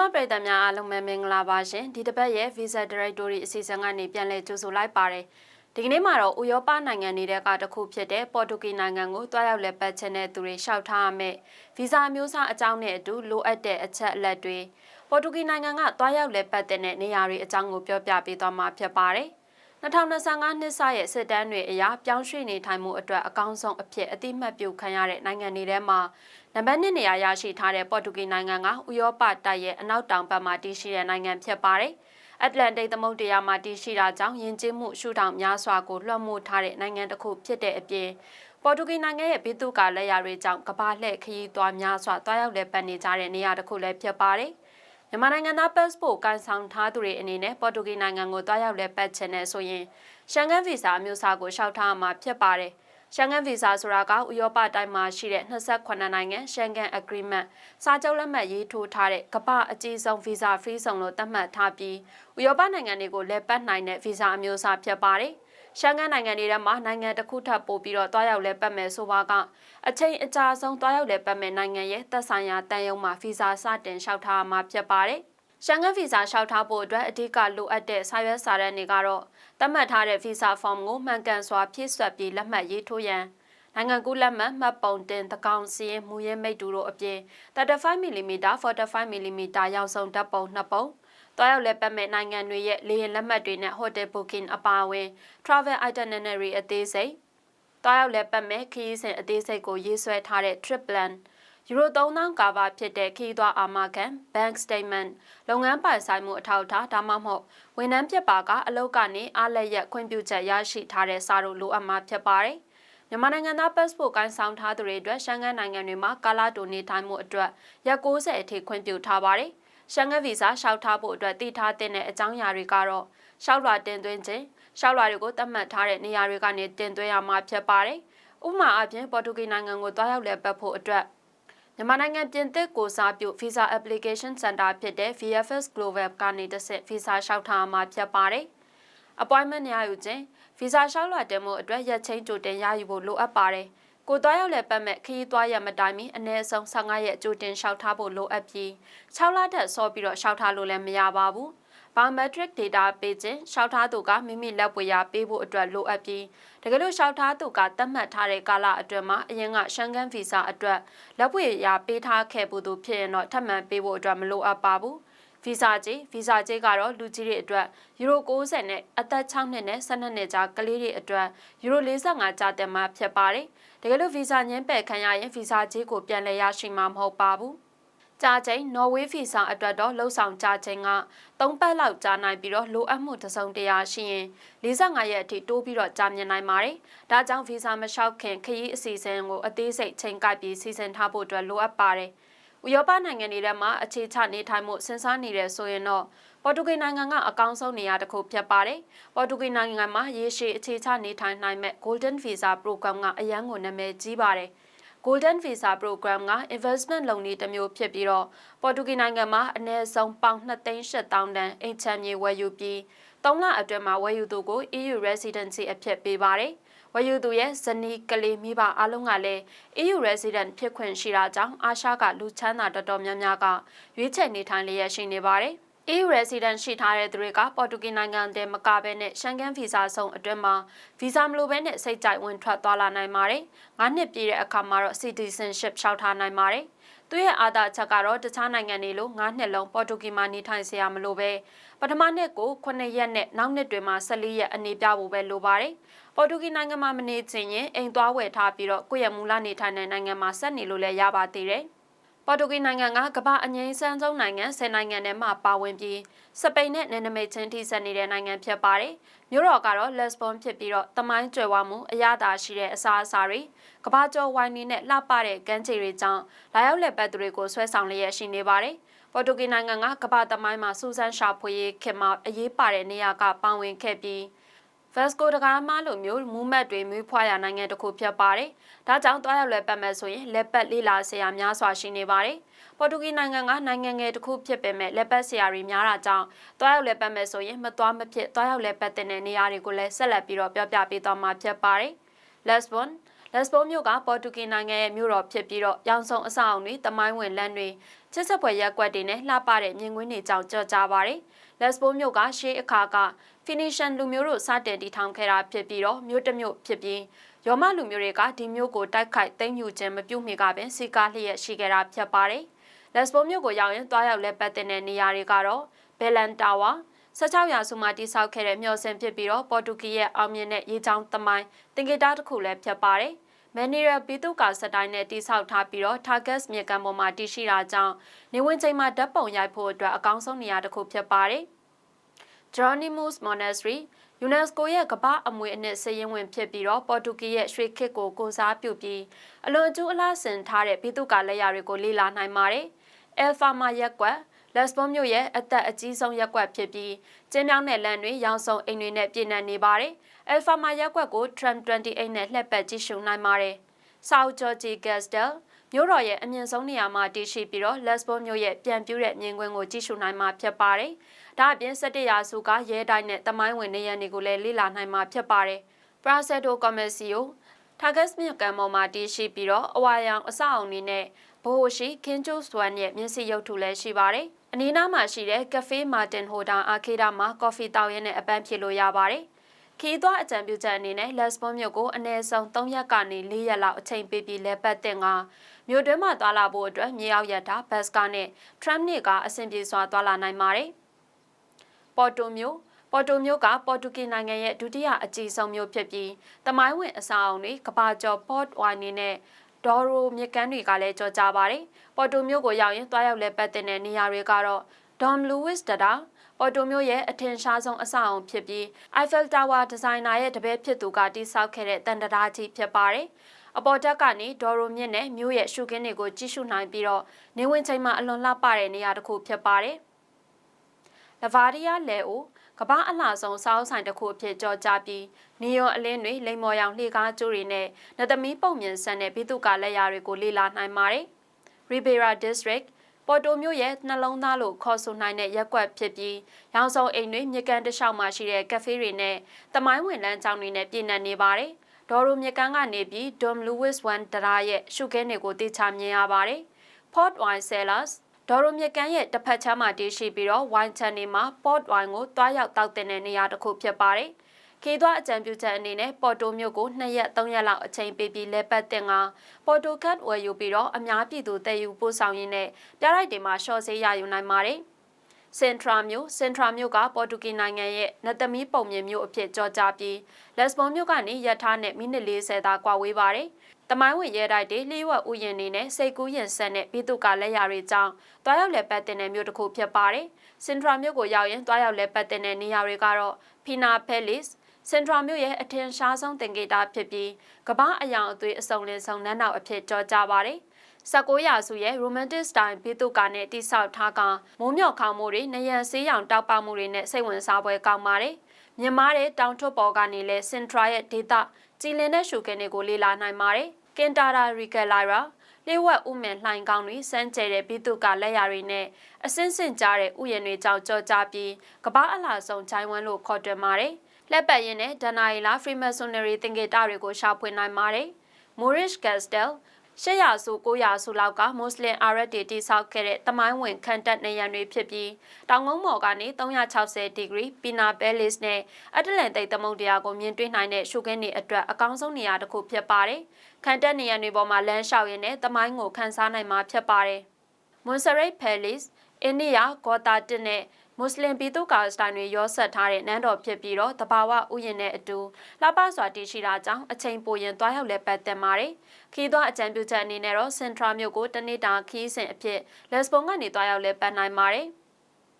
မပရိသတ်များအားလုံးပဲမင်္ဂလာပါရှင်ဒီတစ်ပတ်ရဲ့ Visa Directory အစီအစဉ်ကနေပြန်လည်ကြိုဆိုလိုက်ပါတယ်ဒီကနေ့မှာတော့ဥရောပနိုင်ငံတွေကတစ်ခုဖြစ်တဲ့ပေါ်တူဂီနိုင်ငံကိုတွားရောက်လက်ပတ်ခြင်းတဲ့သူတွေရှောက်ထားရမယ်ဗီဇာမျိုးစားအကြောင်းနဲ့အတူလိုအပ်တဲ့အချက်အလက်တွေပေါ်တူဂီနိုင်ငံကတွားရောက်လက်ပတ်တဲ့နေရာတွေအကြောင်းကိုပြောပြပေးသွားမှာဖြစ်ပါတယ်2025နှစ်စရဲ့စစ်တမ်းတွေအရပြောင်းရွှေ့နေထိုင်မှုအတွက်အကောင်းဆုံးအဖြစ်အတိမတ်ပြုခံရတဲ့နိုင်ငံတွေထဲမှာ နံပါတ်1နေရာရရှိထားတဲ့ပေါ်တူဂီနိုင်ငံကဥရောပတိုက်ရဲ့အနောက်တောင်ဘက်မှာတည်ရှိတဲ့နိုင်ငံဖြစ်ပါတယ်။အတ္တလန်တိတ်သမုဒ္ဒရာမှာတည်ရှိတာကြောင့်ယဉ်ကျေးမှုရှုထောင့်များစွာကိုလွှမ်းမိုးထားတဲ့နိုင်ငံတစ်ခုဖြစ်တဲ့အပြင်ပေါ်တူဂီနိုင်ငံရဲ့ဘီတုကာလက်ရာတွေကြောင့်ကမ္ဘာလှည့်ခရီးသွားများစွာတွားရောက်လည်ပတ်နေကြတဲ့နေရာတစ်ခုလည်းဖြစ်ပါတယ်။မြန်မာနိုင်ငံသား passport ကန်ဆောင်ထားသူတွေအနေနဲ့ပေါ်တူဂီနိုင်ငံကိုတွားရောက်လည်ပတ်ချင်တဲ့ဆိုရင်ရှန်ဂန်ဗီဇာအမျိုးအစားကိုလျှောက်ထားမှာဖြစ်ပါတယ်။ ရှန်ဂန်ဗီဇာဆိုတာကဥရောပတိုင်းမှာရှိတဲ့28နိုင်ငံရှန်ဂန် agreement စာချုပ်လက်မှတ်ရေးထိုးထားတဲ့ကမ္ဘာအကြီးဆုံးဗီဇာ free ဆောင်လို့သတ်မှတ်ထားပြီးဥရောပနိုင်ငံတွေကိုလက်ပတ်နိုင်တဲ့ဗီဇာအမျိုးအစားဖြစ်ပါတယ်။ရှန်ဂန်နိုင်ငံတွေထဲမှာနိုင်ငံတစ်ခုထပ်ပို့ပြီးတော့တွားရောက်လဲပတ်မယ်ဆိုပါကအချိန်အကြာဆုံးတွားရောက်လဲပတ်မယ်နိုင်ငံရဲ့သက်ဆိုင်ရာတန်ယုံမှာဗီဇာစတင်လျှောက်ထားမှာဖြစ်ပါတယ်။ ရှန်ဂန်ဗီဇာလျှောက်ထားဖို့အတွက်အဓိကလိုအပ်တဲ့စာရွက်စာတမ်းတွေကတော့သတ်မှတ်ထားတဲ့ဗီဇာဖော်မ်ကိုမှန်ကန်စွာဖြည့်စွက်ပြီးလက်မှတ်ရေးထိုးရန်နိုင်ငံကူးလက်မှတ်မှတ်ပုံတင်သကောင်စီရင်မူရင်းမိတ်တူတို့အပြင် 35mm 45mm ရောက်ဆုံးဓာတ်ပုံနှစ်ပုံတွားရောက်လက်ပတ်မဲ့နိုင်ငံတွေရဲ့လေယာဉ်လက်မှတ်တွေနဲ့ hotel booking အပါအဝင် travel itinerary အသေးစိတ်တွားရောက်လက်ပတ်မဲ့ခရီးစဉ်အသေးစိတ်ကိုရေးဆွဲထားတဲ့ trip plan ယူရို3000ကာဗာဖြစ်တဲ့ခီးသွွားအာမခံ bank statement လုပ်ငန်းပိုင်ဆိုင်မှုအထောက်အထားဒါမှမဟုတ်ဝန်ထမ်းပြပါကအလုပ်ကနေအားလက်ရက်ခွင့်ပြုချက်ရရှိထားတဲ့စာတို့လိုအပ်မှာဖြစ်ပါတယ်။မြန်မာနိုင်ငံသား passport ကိုင်းဆောင်ထားသူတွေအတွက်ရှန်ဂန်နိုင်ငံတွေမှာကာလာတိုနေထိုင်မှုအတွက်ရက်60အထိခွင့်ပြုထားပါတယ်။ရှန်ဂန်ဗီဇာလျှောက်ထားဖို့အတွက်တည်ထားတဲ့အကြောင်းအရာတွေကတော့ရှောက်လွှာတင်သွင်းခြင်းရှောက်လွှာတွေကိုသတ်မှတ်ထားတဲ့နေရာတွေကနေတင်သွင်းရမှာဖြစ်ပါတယ်။ဥပမာအပြင်ပေါ်တူဂီနိုင်ငံကိုတွားရောက်လည်ပတ်ဖို့အတွက် မြန်မာနိုင်ငံပြင်သစ်ကိုစားပြု Visa Application Center ဖြစ်တဲ့ VFS Global ကနေတစ်ဆင့် Visa လျှောက်ထားမှာဖြစ်ပါတယ်။ appointment ရယူခြင်း Visa လျှောက်လွှာတင်မှုအတွက်ရက်ချင်းကြိုတင်ရယူဖို့လိုအပ်ပါတယ်။ကိုသွားရောက်လဲပတ်မဲ့ခရီးသွားရမတိုင်မီအနည်းဆုံး15ရက်ကြိုတင်လျှောက်ထားဖို့လိုအပ်ပြီး6လထက်စောပြီးတော့လျှောက်ထားလို့လည်းမရပါဘူး။ biometric data ပေးခြင်းရှောက်ထားသူကမိမိလက်ပွေရပေးဖို့အတွက်လိုအပ်ပြီးတကယ်လို့ရှောက်ထားသူကသတ်မှတ်ထားတဲ့ကာလအတွင်းမှာအရင်ကရှန်ဂန်ဗီဇာအတွက်လက်ပွေရပေးထားခဲ့ဖို့သူဖြစ်ရင်တော့ထပ်မံပေးဖို့အတွက်မလိုအပ်ပါဘူးဗီဇာကြေးဗီဇာကြေးကတော့လူကြီးတွေအတွက်ယူရို60နဲ့အသက်6နှစ်နဲ့12နှစ်ကြာကလေးတွေအတွက်ယူရို45ကျတဲ့မှာဖြစ်ပါတယ်။တကယ်လို့ဗီဇာညှင်းပယ်ခံရရင်ဗီဇာကြေးကိုပြန်လည်ရရှိမှာမဟုတ်ပါဘူး။ ကြာချိန်နော်ဝေးဖီဆောင်အတွက်တော့လှုပ်ဆောင်ကြာချိန်က3ပတ်လောက်ကြာနိုင်ပြီးတော့လိုအပ်မှုတစုံတရာရှိရင်45ရက်အထိတိုးပြီးတော့ကြာမြင့်နိုင်ပါတယ်။ဒါကြောင့်ဗီဇာမလျှောက်ခင်ခရီးအစီအစဉ်ကိုအသေးစိတ်ချိန်ကိုက်ပြီးစီစဉ်ထားဖို့အတွက်လိုအပ်ပါတယ်။ဥရောပနိုင်ငံတွေထဲမှာအခြေချနေထိုင်မှုစဉ်းစားနေတယ်ဆိုရင်တော့ပေါ်တူဂီနိုင်ငံကအကောင်းဆုံးနေရာတစ်ခုဖြစ်ပါတယ်။ပေါ်တူဂီနိုင်ငံမှာရေရှည်အခြေချနေထိုင်နိုင်မဲ့ Golden Visa Program ကအရန်ကိုနာမည်ကြီးပါတယ်။ Golden Visa Program က investment လုပ်နည်းတစ်မျိုးဖြစ်ပြီးတော့ပေါ်တူဂီနိုင်ငံမှာအနည်းဆုံးပေါင်2,800တန်အိမ်ချမ်းမြေဝယ်ယူပြီး၃လအတွင်းမှာဝယ်ယူသူကို EU residency အဖြစ်ပေးပါတယ်။ဝယ်ယူသူရဲ့ဇနီးကလေးမိဘအားလုံးကလည်း EU resident ဖြစ်ခွင့်ရှိတာကြောင့်အာရှကလူချမ်းသာတော်တော်များများကရွေးချယ်နေထိုင်လျက်ရှိနေပါတယ်။ EU resident ရှိထားတဲ့သူတွေကပေါ်တူဂီနိုင်ငံတည်းမကဘဲနဲ့ရှန်ဂန်ဗီဇာဆုံးအတွင်းမှာဗီဇာမလိုဘဲနဲ့စိတ်ကြိုက်ဝင်ထွက်သွားလာနိုင်ပါတယ်။၅နှစ်ပြည့်တဲ့အခါမှာတော့ citizenship လျှောက်ထားနိုင်ပါတယ်။သူရဲ့အာသာချက်ကတော့တခြားနိုင်ငံတွေလို၅နှစ်လုံးပေါ်တူဂီမှာနေထိုင်စရာမလိုပဲပထမနှစ်ကို9ရက်နဲ့နောက်နှစ်တွေမှာ14ရက်အနေပြဖို့ပဲလိုပါတယ်။ပေါ်တူဂီနိုင်ငံမှာမနေချင်ရင်အိမ်သွားဝယ်ထားပြီးတော့ကိုယ့်ရဲ့မူလနေထိုင်တဲ့နိုင်ငံမှာဆက်နေလို့လည်းရပါသေးတယ်။ ပေါ်တူဂီနိုင်ငံကကမ္ဘာအငြိမ်းစမ်းဆုံးနိုင်ငံ၁၀နိုင်ငံထဲမှာပါဝင်ပြီးစပိန်နဲ့နယ်နိမိတ်ချင်းထိစပ်နေတဲ့နိုင်ငံဖြစ်ပါတယ်။မြို့တော်ကတော့လက်စဘွန်ဖြစ်ပြီးတော့တမိုင်းကျွယ်ဝမှုအရသာရှိတဲ့အစားအစာတွေကမ္ဘာကျော်ဝိုင်းနေနဲ့လှပတဲ့ကမ်းခြေတွေကြောင့်လာရောက်လက်ပတ်သူတွေကိုဆွဲဆောင်လျက်ရှိနေပါတယ်။ပေါ်တူဂီနိုင်ငံကကမ္ဘာတမိုင်းမှာစူးစမ်းရှာဖွေရေးခင်မှာအရေးပါတဲ့နေရာကပါဝင်ခဲ့ပြီး ဗက်စကိုတကားမလိုမျိုးမူးမတ်တွေမွေးဖွားရနိုင်ငံတစ်ခုဖြစ်ပါတယ်။ဒါကြောင့်တွားရောက်လဲပတ်မဲ့ဆိုရင်လက်ပတ်လေးလာဆရာများစွာရှိနေပါတယ်။ပေါ်တူဂီနိုင်ငံကနိုင်ငံငယ်တစ်ခုဖြစ်ပေမဲ့လက်ပတ်ဆရာတွေများတာကြောင့်တွားရောက်လဲပတ်မဲ့ဆိုရင်မသွားမဖြစ်တွားရောက်လဲပတ်တဲ့နေရာတွေကိုလည်းဆက်လက်ပြီးတော့ပြောပြပေးသွားမှာဖြစ်ပါတယ်။ Lesbon လက်စပိုမြို့ကပေါ်တူဂီနိုင်ငံရဲ့မြို့တော်ဖြစ်ပြီးတော့ရောင်စုံအဆောက်အုံတွေတမိုင်းဝင်လမ်းတွေ ချစ်ဆက်ပွဲရက်ကွက်တွေနဲ့လှပတဲ့မြင်ကွင်းတွေကြောင့်ကြော်ကြားပါတယ်။လက်စပိုမြို့ကရှေးအခါက Phoenician လူမျိုးတို့စတင်တည်ထောင်ခဲ့တာဖြစ်ပြီးတော့မြို့တစ်မြို့ဖြစ်ပြီးရောမလူမျိုးတွေကဒီမြို့ကိုတိုက်ခိုက်သိမ်းယူခြင်းမပြုမိကပင်စီကားလျက်ရှိခဲ့တာဖြစ်ပါတယ်။လက်စပိုမြို့ကိုရောက်ရင်တွားရောက်လက်ပတ်တဲ့နေရာတွေကတော့ဘယ်လန်တာဝါ16ရာစုမှာတိစောက်ခဲ့တဲ့မျှော်စင်ဖြစ်ပြီးတော့ပေါ်တူဂီရဲ့အောင်မြင်တဲ့ရေချောင်းသမိုင်းတင်ကေတာတစ်ခုလည်းဖြစ်ပါတယ်။ မန်နီရဘီတုကာစတိုင်းနဲ့တိစောက်ထားပြီးတော့ Target မြေကမ်းပေါ်မှာတည်ရှိတာကြောင့်နေဝင်ချိန်မှာဓာတ်ပုံရိုက်ဖို့အတွက်အကောင်းဆုံးနေရာတစ်ခုဖြစ်ပါတယ်။ Geronimo's Monastery UNESCO ရဲ့ကမ္ဘာအမွေအနှစ်စည်ရင်ဝင်ဖြစ်ပြီးတော့ပေါ်တူဂီရဲ့ရွှေခေတ်ကိုကိုစားပြုပြီးအလွန်အကျူးအလားဆင်ထားတဲ့ဘီတုကာလက်ရာတွေကိုလေ့လာနိုင်ပါတယ်။ Alpha မှာရက်ကွက် လက်စပွန်မြို့ရဲ့အသက်အကြီးဆုံးရက်ကွက်ဖြစ်ပြီးကျင်းမြောင်းတဲ့လမ်းတွေရောင်စုံအိမ်တွေနဲ့ပြည်နှံနေပါတယ်။ Alpha မှာရက်ကွက်ကို Tram 28နဲ့လှည့်ပတ်ကြည့်ရှုနိုင်ပါတယ်။ South Georgia Gastel မြို့တော်ရဲ့အမြင့်ဆုံးနေရာမှာတည်ရှိပြီးတော့ Lesbos မြို့ရဲ့ပြန်ပြူးတဲ့မြင်ကွင်းကိုကြည့်ရှုနိုင်မှာဖြစ်ပါတယ်။ဒါအပြင်17ရာစုကရဲတိုင်းနဲ့တမိုင်းဝင်နေရန်တွေကိုလည်းလေ့လာနိုင်မှာဖြစ်ပါတယ်။ Praseto Commercio Target မြို့ကံပေါ်မှာတည်ရှိပြီးတော့အဝါရောင်အဆောက်အုံတွေနဲ့ ဘိုးရှိခင်းကျိုးစွမ်းရဲ့မျက်စိရုပ်ထုလည်းရှိပါတယ်။အနီးနားမှာရှိတဲ့ Cafe Martin Hotel Arcade မှာကော်ဖီတောက်ရင်းနဲ့အပန်းဖြေလို့ရပါတယ်။ခီးသွွားအကြံပြုချက်အနေနဲ့ Lesbos မြို့ကိုအနည်းဆုံး3ရက်ကနေ4ရက်လောက်အချိန်ပေးပြီးလဲပတ်တင်ကမြို့တွင်းမှာသွာလာဖို့အတွက်မြေအောက်ရတာဘတ်စကားနဲ့ tram တွေကအဆင်ပြေစွာသွာလာနိုင်ပါတယ်။ပေါ်တိုမြို့ပေါ်တိုမြို့ကပေါ်တူဂီနိုင်ငံရဲ့ဒုတိယအကြီးဆုံးမြို့ဖြစ်ပြီးတမိုင်းဝင်အဆောက်အုံတွေကဘာကျော် Port Wine နဲ့ ဒေါ်ရိုမြကန်းတွေကလည်းကြော်ကြပါတယ်။ပေါ်တိုမြို့ကိုရောက်ရင်တွားရောက်လဲပတ်တဲ့နေရာတွေကတော့ Dom Luis တတာပေါ်တိုမြို့ရဲ့အထင်ရှားဆုံးအဆောက်အုံဖြစ်ပြီး Eiffel Tower ဒီဇိုင်နာရဲ့တပည့်ဖြစ်သူကတိစောက်ခဲ့တဲ့တန်တရာကြီးဖြစ်ပါတယ်။အပေါ်တက်ကနေဒေါ်ရိုမြင့်နဲ့မြို့ရဲ့ရှုခင်းတွေကိုကြည့်ရှုနိုင်ပြီးတော့နေဝင်ချိန်မှာအလွန်လှပတဲ့နေရာတစ်ခုဖြစ်ပါတယ်။ လဗာရီယာလဲအိုကဘာအလှဆုံးစောင်းဆိုင်တစ်ခုအဖြစ်ကြော်ကြပြီးနီယွန်အလင်းတွေလိမ်မော်ရောင်လှေကားကျိုးတွေနဲ့နသမီးပုံမြင်ဆန်တဲ့ဘိတုကလက်ရာတွေကိုလေ့လာနိုင်ပါတယ်။ Ribera District ပေါ်တိုမျိုးရဲ့နှလုံးသားလို့ခေါ်ဆိုနိုင်တဲ့ရက်ကွက်ဖြစ်ပြီးရောင်စုံအိမ်တွေမြေကန်တလျှောက်မှာရှိတဲ့ကဖေးတွေနဲ့တမိုင်းဝင်လမ်းကြောင်းတွေနဲ့ပြည့်နှက်နေပါတယ်။ဒေါ်ရိုမြေကန်ကနေပြီး Dom Lewis 1တရာရဲ့ရှုခင်းတွေကိုတေချာမြင်ရပါတယ်။ Port Wine Cellars ဒေါ်ရိုမြကန်ရဲ့တစ်ဖက်ချမ်းမှာတည်ရှိပြီးတော့ wine channel မှာ Port Wine ကိုတွားရောက်တောက်တင်တဲ့နေရာတစ်ခုဖြစ်ပါတယ်။ခေသွားအကြံပြုချက်အနေနဲ့ပေါ်တိုမြို့ကို2ရက်3ရက်လောက်အချိန်ပေးပြီးလဲပတ်တင်ကပေါ်တိုကတ်ဝယ်ယူပြီးတော့အများပြည်သူတည်ယူပို့ဆောင်ရင်းနဲ့ပြရိုက်တွေမှာရှော့ဆေးရယူနိုင်ပါတယ်။စင်ထရာမြို့စင်ထရာမြို့ကပေါ်တူဂီနိုင်ငံရဲ့နသမီးပုံမြင်မြို့အဖြစ်ကြော်ကြားပြီးလက်စဘွန်မြို့ကနေရထားနဲ့မိနစ်40သာကွာဝေးပါတယ်။ တမိုင်းဝင်ရဲတိုက်တွေလျှို့ဝှက်ဥယျာဉ်တွေနဲ့စိတ်ကူးရင်ဆက်နဲ့ပြည်သူကလက်ရာတွေကြောင့်တွားရောက်လက်ပတ်တင်တဲ့မြို့တစ်ခုဖြစ်ပါတယ်။စင်ထရာမြို့ကိုရောက်ရင်တွားရောက်လက်ပတ်တင်တဲ့နေရာတွေကတော့ဖီနာဖဲလစ်စင်ထရာမြို့ရဲ့အထင်ရှားဆုံးတင်ကေတာဖြစ်ပြီးကမ္ဘာအယောင်အသွေးအစုံလင်ဆုံးနန်းတော်အဖြစ်ကြော်ကြပါတယ်။19ရာစုရဲ့ romantic style ဘီတုကာနဲ့တိဆောက်ထားကမိုးမြော့ခေါမှုတွေနရန်ဆေးရောင်တောက်ပမှုတွေနဲ့စိတ်ဝင်စားပွဲကောင်းပါတယ်။မြန်မာတဲ့တောင်ထွတ်ပေါ်ကနေလဲစင်ထရာရဲ့ဒေတာကြည်လင်တဲ့ရှုခင်းတွေကိုလေ့လာနိုင်ပါတယ်။က င်တာရာရီကလိုင်ရာလေဝက်ဥမင်လှိုင်ကောင်းတွေစမ်းကျဲတဲ့ဘီတုကလက်ရာတွေနဲ့အစင်းစင်ကြားတဲ့ဥယျာဉ်တွေကြောင့်ကြော်ကြပြီးကပားအလားဆုံးဂျိုင်းဝမ်လို့ခေါ်တွင်ပါတယ်။လက်ပတ်ရင်းနဲ့ဒနာရီလာ Freemasonry သင်္ကေတတွေကိုရှာဖွေနိုင်ပါတယ်။ Moorish Castle 800စု900စုလောက်ကမွတ်စလင်အာရက်တွေတိဆောက်ခဲ့တဲ့တမိုင်းဝင်ခံတက်နေရန်တွေဖြစ်ပြီးတောင်ကုန်းမော်ကနေ360ဒီဂရီပီနာဘဲလစ်နဲ့အတလန်တိတ်သမုတ်တရားကိုမြင်တွေ့နိုင်တဲ့ရှုခင်းတွေအတွက်အကောင်းဆုံးနေရာတစ်ခုဖြစ်ပါတယ်။ခံတက်နေရန်တွေပေါ်မှာလမ်းလျှောက်ရင်းနဲ့တမိုင်းကိုခန်းစားနိုင်မှာဖြစ်ပါတယ်။ Montserrat Palace အိန္ဒိယဂေါ်တာတစ်နဲ့ မွတ်စလင်ပြည်သူ့ကာစတိုင်တွေရောဆက်ထားတဲ့နန်းတော်ဖြစ်ပြီးတော့တဘာဝဥယျာဉ်နဲ့အတူလှပစွာတည်ရှိတာကြောင့်အချိန်ပိုရင်သွားရောက်လဲပတ်သက်ပါတယ်။ခီးသွားအကြံပြုချက်အနေနဲ့တော့စင်ထရာမြို့ကိုတနေ့တာခီးစဉ်အဖြစ်လက်စပုံကနေသွားရောက်လဲပတ်နိုင်ပါတယ်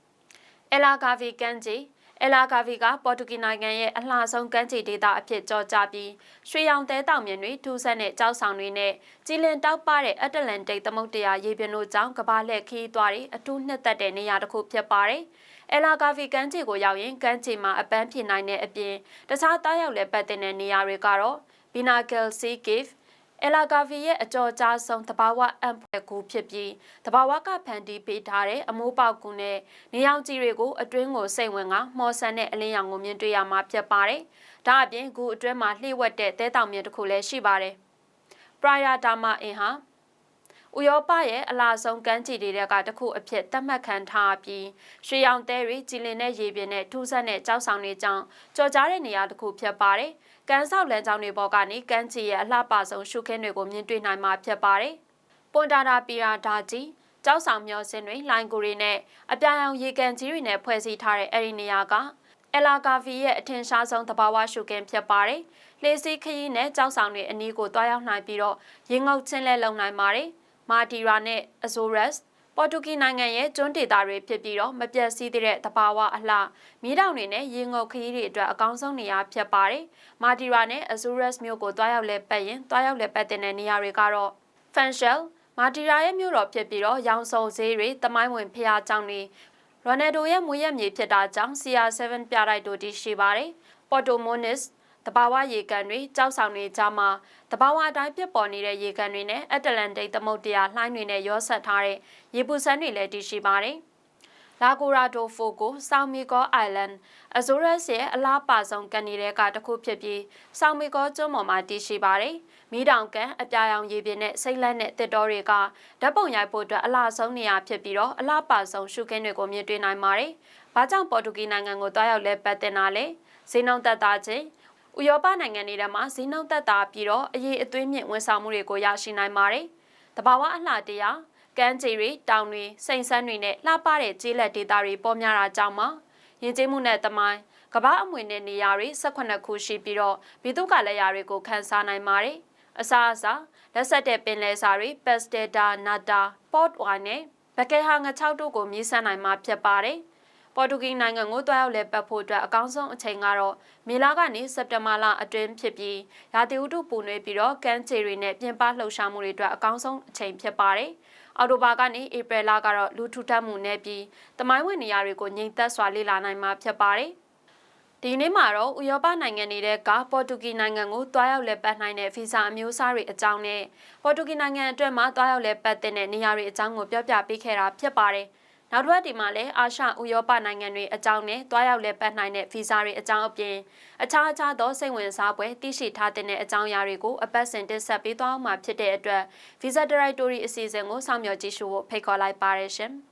။အလာဂါဗီကန်ဂျီ အလာကာဗီကပေါ်တူဂီနိုင်ငံရဲ့အလှဆုံးကမ်းခြေဒေသအဖြစ်ကြော်ကြပြီးရွှေရောင်သဲတောင်မြင်တွေထူးဆန်းတဲ့ကြောက်ဆောင်တွေနဲ့ကြည်လင်တောက်ပတဲ့အတလန်တိတ်သမုတ်တရားရေပြင်တို့ကြောင့်ကဘာလက်ခီးသွားတွေအထူးနှစ်သက်တဲ့နေရာတစ်ခုဖြစ်ပါတယ်။အလာကာဗီကမ်းခြေကိုရောက်ရင်ကမ်းခြေမှာအပန်းဖြေနိုင်တဲ့အပြင်တခြားတားရောက်လည်းပတ်တဲ့နေရာတွေကတော့ Binnacle Sea Cave အလာဂါဗီရဲ့အကြော်ကြားဆုံးတဘာဝအံဖွဲကူဖြစ်ပြီးတဘာဝကဖန်တီးပေးထားတဲ့အမိုးပေါက်ကူနဲ့နေအောင်ကြီးတွေကိုအတွင်းကိုစိတ်ဝင်ကမော်ဆန်တဲ့အလင်းရောင်ကိုမြင်တွေ့ရမှာဖြစ်ပါတယ်။ဒါအပြင်ကူအတွင်းမှာလှိဝက်တဲ့တဲတောင်မြင်တစ်ခုလည်းရှိပါတယ်။ပရာယာဒါမာအင်ဟာဥရောပရဲ့အလားဆုံးကမ်းခြေတွေကတစ်ခုအဖြစ်သတ်မှတ်ခံထားပြီးရွှေရောင်သဲတွေကြည်လင်တဲ့ရေပြင်နဲ့ထူးဆန်းတဲ့ကြောက်ဆောင်တွေကြောင့်ကြော်ကြားတဲ့နေရာတစ်ခုဖြစ်ပါတယ်။ ကမ်းဆောက်လမ်းကြောင်းတွေပေါ်ကနေကမ်းခြေရဲ့အလှပဆုံးရှုခင်းတွေကိုမြင်တွေ့နိုင်မှာဖြစ်ပါတယ်။ပွန်တာတာပီရာဒါဂျီကြောက်ဆောင်မျောစင်းတွေလိုင်ကိုရီနဲ့အပြာရောင်ရေကန်ကြီးတွေနဲ့ဖွဲ့စည်းထားတဲ့အဲ့ဒီနေရာကအလာကာဗီရဲ့အထင်ရှားဆုံးသဘာဝရှုခင်းဖြစ်ပါတယ်။လေစီခရီးနဲ့ကြောက်ဆောင်တွေအနီးကိုတွားရောက်နိုင်ပြီးတော့ရေငုပ်ချင်းလဲလုံနိုင်ပါတယ်။မာတီရာနဲ့အဇိုရက်စ် ပေါ်တူဂီနိုင်ငံရဲ့ကျွန်းဒေသတွေဖြစ်ပြီးတော့မပြတ်စည်းတဲ့တဘာဝအလှမီးတောင်တွေနဲ့ရေငုပ်ခရီးတွေအတွက်အကောင်းဆုံးနေရာဖြစ်ပါတယ်။မာတီရာနဲ့အဇိုရက်စ်မြို့ကိုတွားရောက်လဲပတ်ရင်တွားရောက်လဲပတ်တဲ့နေရာတွေကတော့ Fanshell မာတီရာရဲ့မြို့တော်ဖြစ်ပြီးတော့ရောင်စုံဈေးတွေတမိုင်းဝင်ဖျားကြောင်တွေရိုနယ်ဒိုရဲ့မွေးရမြေဖြစ်တာကြောင့် CR7 ပြတိုက်တို့တည်ရှိပါတယ်။ Porto Moniz တဘာဝရေကန်တွေကြောက်ဆောင်တွေကြားမှာတဘာဝအတိုင်းပြစ်ပေါ်နေတဲ့ရေကန်တွေနဲ့အတ္တလန်တိတ်သမုဒ္ဒရာလှိုင်းတွေနဲ့ရောဆက်ထားတဲ့ရေပူစမ်းတွေလည်းတည်ရှိပါတယ်။လာဂိုရာဒိုဖိုကိုဆောင်းမီကောအိုင်လန်အဇိုရက်စ်ရဲ့အလားပါဆုံးကန်နေတဲ့ကတစ်ခုဖြစ်ပြီးဆောင်းမီကောကျွန်းပေါ်မှာတည်ရှိပါတယ်။မီးတောင်ကန်အပြာရောင်ရေပြင်နဲ့စိတ်လက်နဲ့တစ်တော်တွေကဓာတ်ပုံရိုက်ဖို့အတွက်အလားဆုံးနေရာဖြစ်ပြီးတော့အလားပါဆုံးရှုခင်းတွေကိုမြင်တွေ့နိုင်ပါတယ်။ဘာကြောင့်ပေါ်တူဂီနိုင်ငံကိုတွားရောက်လဲပတ်တင်တာလဲ။ဇင်းအောင်တက်တာချင်း ဥရောပနိုင်ငံတွေထဲမှာဈေးနှုန်းသက်သာပြီးတော့အရေးအသွေးမြင့်ဝန်ဆောင်မှုတွေကိုရရှိနိုင်ပါတယ်။တဘာဝအလှတရားကမ်းခြေတွေတောင်တွေစိန်ဆန်းတွေနဲ့လှပတဲ့ကျေးလက်ဒေသတွေပေါ်များတာကြောင့်ပါ။ယဉ်ကျေးမှုနဲ့တမိုင်းကမ္ဘာအမွေနဲ့နေရာတွေ18ခုရှိပြီးတော့ဘီသူကလက်ရာတွေကိုခန်းစားနိုင်ပါတယ်။အစားအစာလက်ဆက်တဲ့ပင်လယ်စာတွေပက်စတေတာနာတာပေါ့တ်ဝိုင်နဲ့ဘကဲဟာငါ6တို့ကိုမြည်ဆန်းနိုင်မှာဖြစ်ပါတယ်။ ပေါ်တူဂီနိုင်ငံကိုတွားရောက်လဲပတ်ဖို့အတွက်အကောင်းဆုံးအချိန်ကတော့မေလကနေစက်တင်ဘာလအတွင်းဖြစ်ပြီးရာသီဥတုပူနွေးပြီးတော့ကမ်းခြေတွေနဲ့ပြင်ပလှုပ်ရှားမှုတွေအတွက်အကောင်းဆုံးအချိန်ဖြစ်ပါတယ်။အော်တိုဘာကနေဧပြီလကတော့လူထူထပ်မှုနဲ့ပြီးတမိုင်းဝင်နေရာတွေကိုငြိမ်သက်စွာလေ့လာနိုင်မှာဖြစ်ပါတယ်။ဒီနေ့မှာတော့ဥရောပနိုင်ငံတွေကပေါ်တူဂီနိုင်ငံကိုတွားရောက်လဲပတ်နိုင်တဲ့ဗီဇာအမျိုးအစားတွေအကြောင်းနဲ့ပေါ်တူဂီနိုင်ငံအတွက်မှာတွားရောက်လဲပတ်တဲ့နေရာတွေအကြောင်းကိုပြောပြပေးခဲ့တာဖြစ်ပါတယ်။ နောက်တစ်ပတ်ဒီမှာလည်းအာရှဥရောပနိုင်ငံတွေအကြောင်းနဲ့တွားရောက်လဲပတ်နိုင်တဲ့ဗီဇာတွေအကြောင်းအပြင်အခြားအခြားသောစိတ်ဝင်စားပွဲသိရှိထားတဲ့အကြောင်းအရာတွေကိုအပတ်စဉ်တင်ဆက်ပေးသွားမှာဖြစ်တဲ့အတွက် Visa Directory အစီအစဉ်ကိုစောင့်မျှော်ကြည့်ရှုဖို့ဖိတ်ခေါ်လိုက်ပါရရှင်။